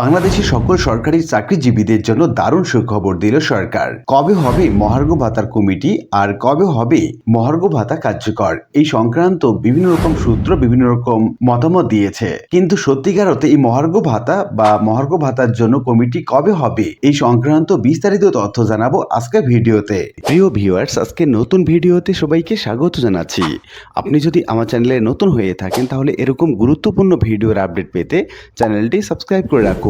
বাংলাদেশের সকল সরকারি চাকরিজীবীদের জন্য দারুণ সুখবর দিল সরকার। কবে হবে মহার্ঘ ভাতার কমিটি আর কবে হবে মহার্ঘ ভাতা কার্যকর? এই সংক্রান্ত বিভিন্ন রকম সূত্র বিভিন্ন রকম মতামত দিয়েছে। কিন্তু সত্যিকার অর্থে এই মহার্ঘ ভাতা বা মহার্ঘ ভাতার জন্য কমিটি কবে হবে এই সংক্রান্ত বিস্তারিত তথ্য জানাব আজকের ভিডিওতে। প্রিয় ভিউয়ার্স আজকে নতুন ভিডিওতে সবাইকে স্বাগত জানাচ্ছি। আপনি যদি আমার চ্যানেলে নতুন হয়ে থাকেন, তাহলে এরকম গুরুত্বপূর্ণ ভিডিওর আপডেট পেতে চ্যানেলটি সাবস্ক্রাইব করে রাখুন।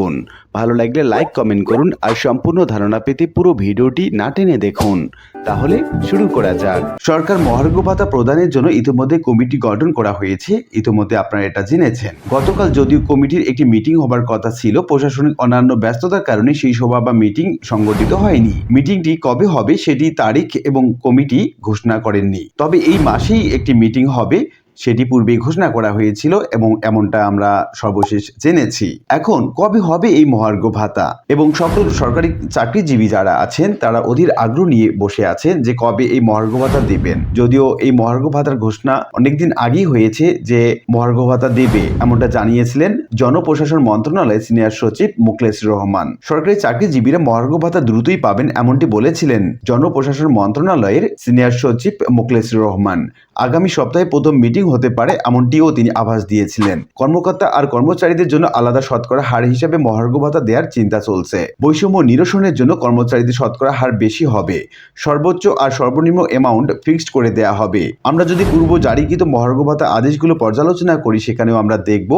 ভালো লাগলে লাইক কমেন্ট করুন আর সম্পূর্ণ ধারণা পেতে পুরো ভিডিওটি না টেনে দেখুন। তাহলে শুরু করা যাক। সরকার মহার্ঘ ভাতা প্রদানের জন্য ইতিমধ্যে কমিটি গঠন করা হয়েছে। ইতিমধ্যে আপনারা এটা জেনেছেন। গতকাল যদিও কমিটির একটি মিটিং হবার কথা ছিল, প্রশাসনিক অন্যান্য ব্যস্ততার কারণে সেই সভা বা মিটিং সংগঠিত হয়নি। মিটিংটি কবে হবে সেটি তারিখ এবং কমিটি ঘোষণা করেননি। তবে এই মাসেই একটি মিটিং হবে। সেটি পূর্বেই ঘোষণা করা হয়েছিল এবং এমনটা আমরা সর্বশেষ জেনেছি। এখন, কবে হবে এই মহার্ঘ ভাতা? এবং সকল সরকারি চাকরিজীবী যারা আছেন, তারা অধীর আগ্রহ নিয়ে বসে আছেন যে কবে এই মহার্ঘ ভাতা দেবেন। যদিও এই মহার্ঘ ভাতার ঘোষণা অনেকদিন আগেই হয়েছে যে মহার্ঘ ভাতা দেবে, এমনটা জানিয়েছিলেন জনপ্রশাসন মন্ত্রণালয়ের সিনিয়র সচিব মুখলেস রহমান। সরকারি চাকরিজীবীরা মহার্ঘ ভাতা দ্রুতই পাবেন, এমনটি বলেছিলেন জনপ্রশাসন মন্ত্রণালয়ের সিনিয়র সচিব মুখলেস রহমান। আগামী সপ্তাহে প্রথম মিটিং হতে পারে এমনটিও তিনি আভাস দিয়েছিলেন। কর্মকর্তা আর কর্মচারীদের জন্য আলাদা শতকরা হার হিসেবে মহার্ঘ ভাতা দেওয়ার চিন্তা চলছে। বৈষম্য নিরসনের জন্য কর্মচারীদের শতকরা হার বেশি হবে। সর্বোচ্চ আর সর্বনিম্ন অ্যামাউন্ট ফিক্সড করে দেয়া হবে। আমরা যদি পূর্ব জারিকৃত মহার্ঘ ভাতা আদেশগুলো পর্যালোচনা করি, সেখানেও আমরা দেখব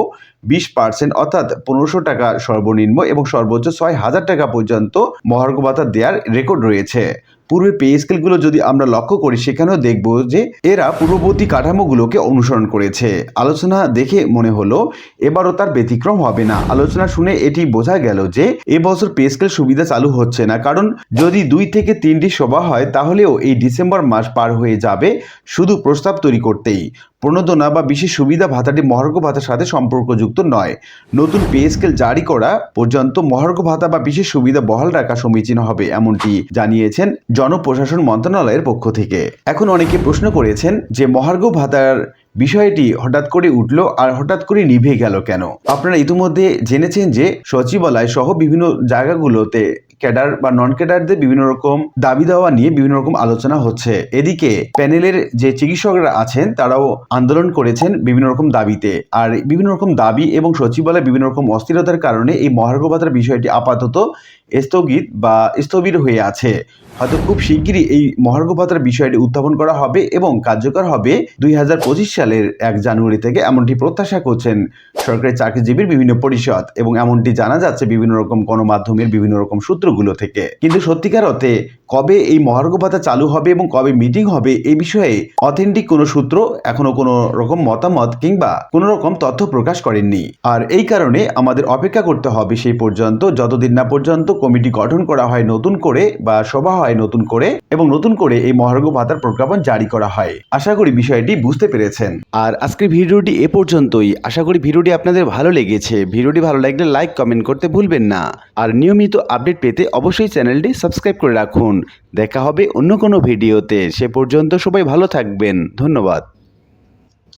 বিশ পার্সেন্ট অর্থাৎ পনেরোশো টাকা সর্বনিম্ন এবং সর্বোচ্চ ছয় হাজার টাকা পর্যন্ত মহার্ঘ ভাতা দেওয়ার রেকর্ড রয়েছে। পূর্বে পে স্কেলগুলো যদি আমরা লক্ষ্য করি, সেখানেও দেখব যে এরা পূর্ববর্তী কাঠামোগুলোকে অনুসরণ করেছে। আলোচনা দেখে মনে হলো, এবারও তার ব্যতিক্রম হবে না। আলোচনা শুনে এটি বোঝা গেল যে এবছর পে স্কেল সুবিধা চালু হচ্ছে না। কারণ যদি দুই থেকে তিনটি সভা হয়, তাহলেও এই ডিসেম্বর মাস পার হয়ে যাবে শুধু প্রস্তাব তৈরি করতেই। প্রণোদনা বা বিশেষ সুবিধা ভাতাটি মহার্ঘ ভাতার সাথে সম্পর্কযুক্ত নয়। নতুন পে স্কেল জারি করা পর্যন্ত মহার্ঘ ভাতা বা বিশেষ সুবিধা বহাল রাখা সমীচীন হবে, এমনটি জানিয়েছেন জনপ্রশাসন মন্ত্রণালয়ের পক্ষ থেকে। এখন অনেকে প্রশ্ন করেছেন যে মহার্ঘ ভাতার বিষয়টি হঠাৎ করে উঠল আর হঠাৎ করে নিভে গেল কেন? আপনারা ইতিমধ্যে জেনেছেন যে সচিবালয় সহ বিভিন্ন জায়গাগুলোতে ক্যাডার বা নন ক্যাডারদের বিভিন্ন রকম দাবি দেওয়া নিয়ে বিভিন্ন রকম আলোচনা হচ্ছে। এদিকে প্যানেলের যে চিকিৎসকরা আছেন, তারাও আন্দোলন করেছেন বিভিন্ন রকম দাবিতে। আর বিভিন্ন রকম দাবি এবং সচিবালয় বিভিন্ন রকম অস্থিরতার কারণে এই মহার্ঘ ভাতার বিষয়টি আপাতত স্থগিত বা স্থবির হয়ে আছে। হয়তো খুব শিগগিরই এই মহার্ঘ ভাতার বিষয়টি উত্থাপন করা হবে এবং কার্যকর হবে দুই হাজার পঁচিশ সালের এক জানুয়ারি থেকে এমনটি প্রত্যাশা করছেন সরকারি চাকরিজীবীর বিভিন্ন পরিষদ এবং এমনটি জানা যাচ্ছে বিভিন্ন রকম গণমাধ্যমের বিভিন্ন রকম সূত্রগুলো থেকে। কিন্তু সত্যিকার অর্থে কবে এই মহার্ঘ ভাতা চালু হবে এবং কবে মিটিং হবে এই বিষয়ে অথেন্টিক কোনো সূত্র এখনও কোনো রকম মতামত কিংবা কোনো রকম তথ্য প্রকাশ করেননি। আর এই কারণে আমাদের অপেক্ষা করতে হবে সেই পর্যন্ত, যতদিন না পর্যন্ত কমিটি গঠন করা হয় নতুন করে বা সভা হয় নতুন করে এবং নতুন করে এই মহার্ঘ ভাতার প্রজ্ঞাপন জারি করা হয়। আশা করি বিষয়টি বুঝতে পেরেছেন। আর আজকের ভিডিওটি এ পর্যন্তই। আশা করি ভিডিওটি আপনাদের ভালো লেগেছে। ভিডিওটি ভালো লাগলে লাইক, কমেন্ট করতে ভুলবেন না। আর নিয়মিত আপডেট পেতে অবশ্যই চ্যানেলটি সাবস্ক্রাইব করে রাখুন। দেখা হবে অন্য কোনো ভিডিওতে। সে পর্যন্ত সবাই ভালো থাকবেন। ধন্যবাদ।